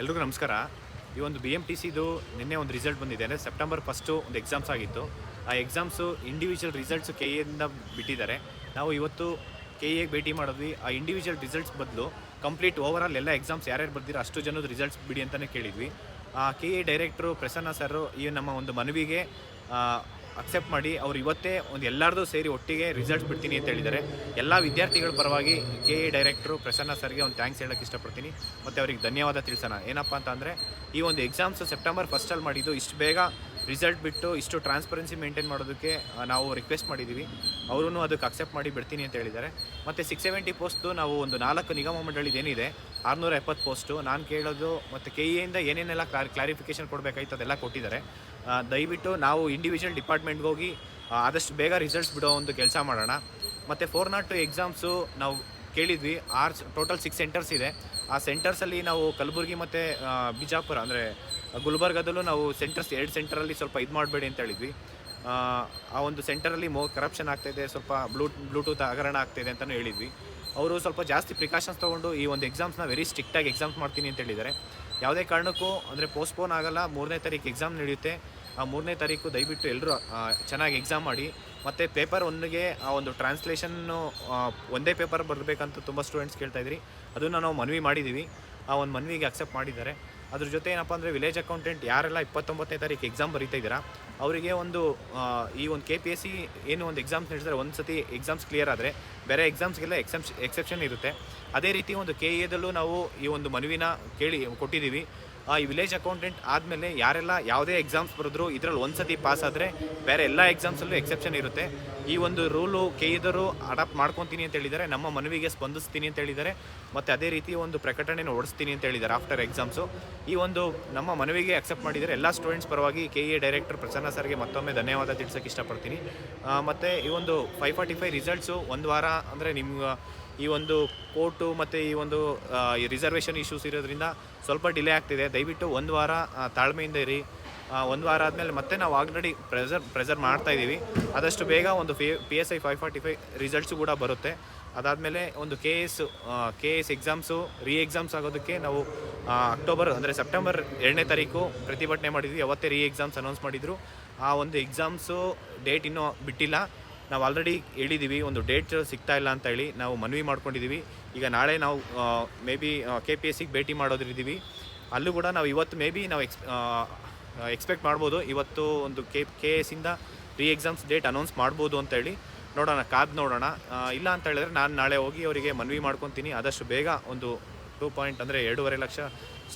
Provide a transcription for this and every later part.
ಎಲ್ರಿಗೂ ನಮಸ್ಕಾರ. ಈ ಒಂದು ಬಿ ಎಂ ಟಿ ಸಿದು ನಿನ್ನೆ ಒಂದು ರಿಸಲ್ಟ್ ಬಂದಿದೆ. ಅಂದರೆ ಸೆಪ್ಟೆಂಬರ್ ಫಸ್ಟು ಒಂದು ಎಕ್ಸಾಮ್ಸ್ ಆಗಿತ್ತು. ಆ ಎಕ್ಸಾಮ್ಸು ಇಂಡಿವಿಜುವಲ್ ರಿಸಲ್ಟ್ಸ್ ಕೆ ಎಯಿಂದ ಬಿಟ್ಟಿದ್ದಾರೆ. ನಾವು ಇವತ್ತು ಕೆ ಎಗೆ ಭೇಟಿ ಮಾಡಿದ್ವಿ. ಆ ಇಂಡಿವಿಜುವಲ್ ರಿಸಲ್ಟ್ಸ್ ಬದಲು ಕಂಪ್ಲೀಟ್ ಓವರ್ ಆಲ್ ಎಲ್ಲ ಎಕ್ಸಾಮ್ಸ್ ಯಾರ್ಯಾರು ಬರ್ದಿರೋ ಅಷ್ಟು ಜನದ ರಿಸಲ್ಟ್ಸ್ ಬಿಡಿ ಅಂತಲೇ ಕೇಳಿದ್ವಿ. ಆ K A director Prasanna sir ಈ ನಮ್ಮ ಒಂದು ಮನವಿಗೆ ಅಕ್ಸೆಪ್ಟ್ ಮಾಡಿ ಅವ್ರು ಇವತ್ತೇ ಒಂದು ಎಲ್ಲರದು ಸೇರಿ ಒಟ್ಟಿಗೆ ರಿಸಲ್ಟ್ಸ್ ಬಿಡ್ತೀನಿ ಅಂತ ಹೇಳಿದ್ದಾರೆ. ಎಲ್ಲ ವಿದ್ಯಾರ್ಥಿಗಳ ಪರವಾಗಿ ಕೆ ಎ ಡೈರೆಕ್ಟ್ರು ಪ್ರಸನ್ನ ಸರ್ಗೆ ಒಂದು ಥ್ಯಾಂಕ್ಸ್ ಹೇಳೋಕ್ಕೆ ಇಷ್ಟಪಡ್ತೀನಿ. ಮತ್ತು ಅವ್ರಿಗೆ ಧನ್ಯವಾದ ತಿಳಿಸೋಣ. ಏನಪ್ಪ ಅಂತ ಈ ಒಂದು ಎಕ್ಸಾಮ್ಸು ಸೆಪ್ಟೆಂಬರ್ ಫಸ್ಟಲ್ಲಿ ಮಾಡಿದ್ದು ಇಷ್ಟು ಬೇಗ ರಿಸಲ್ಟ್ ಬಿಟ್ಟು ಇಷ್ಟು ಟ್ರಾನ್ಸ್ಪರೆನ್ಸಿ ಮೇಂಟೈನ್ ಮಾಡೋದಕ್ಕೆ ನಾವು ರಿಕ್ವೆಸ್ಟ್ ಮಾಡಿದ್ದೀವಿ ಅವರೂ ಅದಕ್ಕೆ ಅಕ್ಸೆಪ್ಟ್ ಮಾಡಿ ಬಿಡ್ತೀನಿ ಅಂತ ಹೇಳಿದ್ದಾರೆ. ಮತ್ತು ಸಿಕ್ಸ್ ಸೆವೆಂಟಿ ಪೋಸ್ಟು ನಾವು ಒಂದು ನಾಲ್ಕು ನಿಗಮ ಮಂಡಳಿದೇನಿದೆ, ಆರುನೂರ ಎಪ್ಪತ್ತು ಪೋಸ್ಟು ನಾನು ಕೇಳೋದು ಮತ್ತು ಕೆ ಇಂದ ಏನೇನೆಲ್ಲ ಕ್ಲಾರ್ ಕ್ಲಾರಿಫಿಕೇಷನ್ ಕೊಡಬೇಕಾಯ್ತು ಅದೆಲ್ಲ ಕೊಟ್ಟಿದ್ದಾರೆ. ದಯವಿಟ್ಟು ನಾವು ಇಂಡಿವಿಜುವಲ್ ಡಿಪಾರ್ಟ್ಮೆಂಟ್ಗೆ ಹೋಗಿ ಆದಷ್ಟು ಬೇಗ ರಿಸಲ್ಟ್ಸ್ ಬಿಡೋ ಒಂದು ಕೆಲಸ ಮಾಡೋಣ. ಮತ್ತು ಫೋರ್ ನಾಟ್ ಟು ಎಕ್ಸಾಮ್ಸು ನಾವು ಕೇಳಿದ್ವಿ. ಆರ್ ಟೋಟಲ್ ಸಿಕ್ಸ್ ಸೆಂಟರ್ಸ್ ಇದೆ. ಆ ಸೆಂಟರ್ಸಲ್ಲಿ ನಾವು ಕಲಬುರಗಿ ಮತ್ತು ಬಿಜಾಪುರ, ಅಂದರೆ ಗುಲ್ಬರ್ಗದಲ್ಲೂ ನಾವು ಸೆಂಟರ್ಸ್ ಎರಡು ಸೆಂಟರಲ್ಲಿ ಸ್ವಲ್ಪ ಇದು ಮಾಡಬೇಡಿ ಅಂತ ಹೇಳಿದ್ವಿ. ಆ, ಒಂದು ಸೆಂಟರಲ್ಲಿ ಮೋ ಕರಪ್ಷನ್ ಆಗ್ತಾಯಿದೆ ಸ್ವಲ್ಪ ಬ್ಲೂ ಬ್ಲೂಟೂತ್ ಹಗರಣ ಆಗ್ತಾಯಿದೆ ಅಂತಲೂ ಹೇಳಿದ್ವಿ. ಅವರು ಸ್ವಲ್ಪ ಜಾಸ್ತಿ ಪ್ರಿಕಾಷನ್ಸ್ ತೊಗೊಂಡು ಈ ಒಂದು ಎಕ್ಸಾಮ್ಸ್ನ ವೆರಿ ಸ್ಟ್ರಿಕ್ಟಾಗಿ ಎಕ್ಸಾಮ್ಸ್ ಮಾಡ್ತೀನಿ ಅಂತ ಹೇಳಿದ್ದಾರೆ. ಯಾವುದೇ ಕಾರಣಕ್ಕೂ ಅಂದರೆ ಪೋಸ್ಟ್ಪೋನ್ ಆಗಲ್ಲ ಮೂರನೇ ತಾರೀಕು ಎಕ್ಸಾಮ್ ನಡೆಯುತ್ತೆ. ಆ ಮೂರನೇ ತಾರೀಕು ದಯವಿಟ್ಟು ಎಲ್ಲರೂ ಚೆನ್ನಾಗಿ ಎಕ್ಸಾಮ್ ಮಾಡಿ. ಮತ್ತು ಪೇಪರ್ ಒಂದಿಗೆ ಆ ಒಂದು ಟ್ರಾನ್ಸ್ಲೇಷನ್ನು ಒಂದೇ ಪೇಪರ್ ಬರಬೇಕಂತ ತುಂಬ ಸ್ಟೂಡೆಂಟ್ಸ್ ಕೇಳ್ತಾಯಿದ್ರಿ ಅದನ್ನು ನಾವು ಮನವಿ ಮಾಡಿದ್ದೀವಿ ಆ ಒಂದು ಮನವಿಗೆ ಅಕ್ಸೆಪ್ಟ್ ಮಾಡಿದ್ದಾರೆ. ಅದ್ರ ಜೊತೆ ಏನಪ್ಪ ಅಂದರೆ ವಿಲೇಜ್ ಅಕೌಂಟೆಂಟ್ ಯಾರೆಲ್ಲ ಇಪ್ಪತ್ತೊಂಬತ್ತನೇ ತಾರೀಕು ಎಕ್ಸಾಮ್ ಬರೀತಾ ಇದ್ದೀರಾ ಅವರಿಗೆ ಒಂದು ಈ ಒಂದು ಕೆ ಪಿ ಎಸ್ ಸಿ ಏನು ಒಂದು ಎಕ್ಸಾಮ್ಸ್ ನಡೆಸಿದ್ರೆ ಒಂದು ಸತಿ ಎಕ್ಸಾಮ್ಸ್ ಕ್ಲಿಯರ್ ಆದರೆ ಬೇರೆ ಎಕ್ಸಾಮ್ಸ್ಗೆಲ್ಲ ಎಕ್ಸೆಪ್ ಎಕ್ಸೆಪ್ಷನ್ ಇರುತ್ತೆ. ಅದೇ ರೀತಿ ಒಂದು ಕೆ ಎದಲ್ಲೂ ನಾವು ಈ ಒಂದು ಮನವಿನ ಕೇಳಿ, ಕೊಟ್ಟಿದ್ದೀವಿ. ಈ ವಿಲೇಜ್ ಅಕೌಂಟೆಂಟ್ ಆದಮೇಲೆ ಯಾರೆಲ್ಲ ಯಾವುದೇ ಎಕ್ಸಾಮ್ಸ್ ಬರೆದ್ರು ಇದರಲ್ಲಿ ಒಂದು ಸತಿ ಪಾಸ್ ಆದರೆ ಬೇರೆ ಎಲ್ಲ ಎಕ್ಸಾಮ್ಸಲ್ಲೂ ಎಕ್ಸೆಪ್ಷನ್ ಇರುತ್ತೆ. ಈ ಒಂದು ರೂಲು ಕೆ ಇದರು ಅಡಾಪ್ಟ್ ಮಾಡ್ಕೊತೀನಿ ಅಂತ ಹೇಳಿದ್ದಾರೆ. ನಮ್ಮ ಮನವಿಗೆ ಸ್ಪಂದಿಸ್ತೀನಿ ಅಂತ ಹೇಳಿದ್ದಾರೆ. ಮತ್ತು ಅದೇ ರೀತಿ ಒಂದು ಪ್ರಕಟಣೆನ ಓಡಿಸ್ತೀನಿ ಅಂತ ಹೇಳಿದ್ದಾರೆ ಆಫ್ಟರ್ ಎಕ್ಸಾಮ್ಸು ಈ ಒಂದು ನಮ್ಮ ಮನವಿಗೆ ಅಕ್ಸೆಪ್ಟ್ ಮಾಡಿದರೆ ಎಲ್ಲ ಸ್ಟೂಡೆಂಟ್ಸ್ ಪರವಾಗಿ ಕೆ ಎ ಡೈರೆಕ್ಟರ್ ಪ್ರಸನ್ನ ಸರ್ಗೆ ಮತ್ತೊಮ್ಮೆ ಧನ್ಯವಾದ ತಿಳಿಸೋಕೆ ಇಷ್ಟಪಡ್ತೀನಿ. ಮತ್ತು ಈ ಒಂದು ಫೈವ್ ಫಾರ್ಟಿ ಫೈವ್ ರಿಸಲ್ಟ್ಸು ಒಂದು ವಾರ ಅಂದರೆ ನಿಮ್ಗೆ ಈ ಒಂದು ಕೋರ್ಟು ಮತ್ತು ಈ ಒಂದು ಈ ರಿಸರ್ವೇಷನ್ ಇಶ್ಯೂಸ್ ಇರೋದ್ರಿಂದ ಸ್ವಲ್ಪ ಡಿಲೇ ಆಗ್ತಿದೆ. ದಯವಿಟ್ಟು ಒಂದು ವಾರ ತಾಳ್ಮೆಯಿಂದ ಇರಿ. ಒಂದು ವಾರ ಆದಮೇಲೆ ಮತ್ತೆ ನಾವು ಆಲ್ರೆಡಿ ಪ್ರೆಸರ್ ಪ್ರೆಸರ್ ಮಾಡ್ತಾ ಇದ್ದೀವಿ. ಆದಷ್ಟು ಬೇಗ ಒಂದು P S I five forty five results ಕೂಡ ಬರುತ್ತೆ. ಅದಾದಮೇಲೆ ಒಂದು K S K S exams re exams ಆಗೋದಕ್ಕೆ ನಾವು ಅಕ್ಟೋಬರ್ ಅಂದರೆ ಸೆಪ್ಟೆಂಬರ್ ಎರಡನೇ ತಾರೀಕು ಪ್ರತಿಭಟನೆ ಮಾಡಿದ್ವಿ. ಅವತ್ತೇ ರೀ ಎಕ್ಸಾಮ್ಸ್ ಅನೌನ್ಸ್ ಮಾಡಿದರು. ಆ ಒಂದು ಎಕ್ಸಾಮ್ಸು ಡೇಟ್ ಇನ್ನೂ ಬಿಟ್ಟಿಲ್ಲ. ನಾವು ಆಲ್ರೆಡಿ ಹೇಳಿದ್ದೀವಿ ಒಂದು ಡೇಟ್ ಸಿಗ್ತಾ ಇಲ್ಲ ಅಂತ ಹೇಳಿ ನಾವು ಮನವಿ ಮಾಡ್ಕೊಂಡಿದ್ದೀವಿ ಈಗ ನಾಳೆ ನಾವು maybe K P S ಸಿಗೆ ಭೇಟಿ ಮಾಡೋದ್ರಿದ್ದೀವಿ ಅಲ್ಲೂ ಕೂಡ ನಾವು ಇವತ್ತು ಮೇ ಬಿ ನಾವು ಎಕ್ಸ್ ಎಕ್ಸ್ಪೆಕ್ಟ್ ಮಾಡ್ಬೋದು. ಇವತ್ತು ಒಂದು ಕೆ ಕೆ ಎಸ್ಸಿಂದ ರೀ ಎಕ್ಸಾಮ್ಸ್ ಡೇಟ್ ಅನೌನ್ಸ್ ಮಾಡ್ಬೋದು ಅಂತ ಹೇಳಿ ನೋಡೋಣ, ಕಾದು ನೋಡೋಣ. ಇಲ್ಲ ಅಂತ ಹೇಳಿದ್ರೆ ನಾನು ನಾಳೆ ಹೋಗಿ ಅವರಿಗೆ ಮನವಿ ಮಾಡ್ಕೊತೀನಿ. ಆದಷ್ಟು ಬೇಗ ಒಂದು ಟೂ ಪಾಯಿಂಟ್ ಅಂದರೆ ಎರಡೂವರೆ ಲಕ್ಷ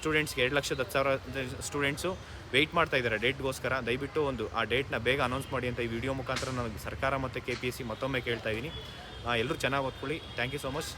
ಸ್ಟೂಡೆಂಟ್ಸ್ಗೆ ಎರಡು ಲಕ್ಷದ ಹತ್ತು ಸಾವಿರ ಸ್ಟೂಡೆಂಟ್ಸು ವೆಯ್ಟ್ ಮಾಡ್ತಾ ಇದ್ದಾರೆ ಡೇಟ್ಗೋಸ್ಕರ. ದಯವಿಟ್ಟು ಒಂದು ಆ ಡೇಟ್ನ ಬೇಗ ಅನೌನ್ಸ್ ಮಾಡಿ ಅಂತ ಈ ವಿಡಿಯೋ ಮುಖಾಂತರ ನನಗೆ ಸರ್ಕಾರ ಮತ್ತು ಕೆ ಪಿ ಎಸ್ ಸಿ ಮತ್ತೊಮ್ಮೆ ಕೇಳ್ತಾ ಇದ್ದೀನಿ. ಎಲ್ಲರೂ ಚೆನ್ನಾಗಿ ಓದ್ಕೊಳ್ಳಿ. Thank you so much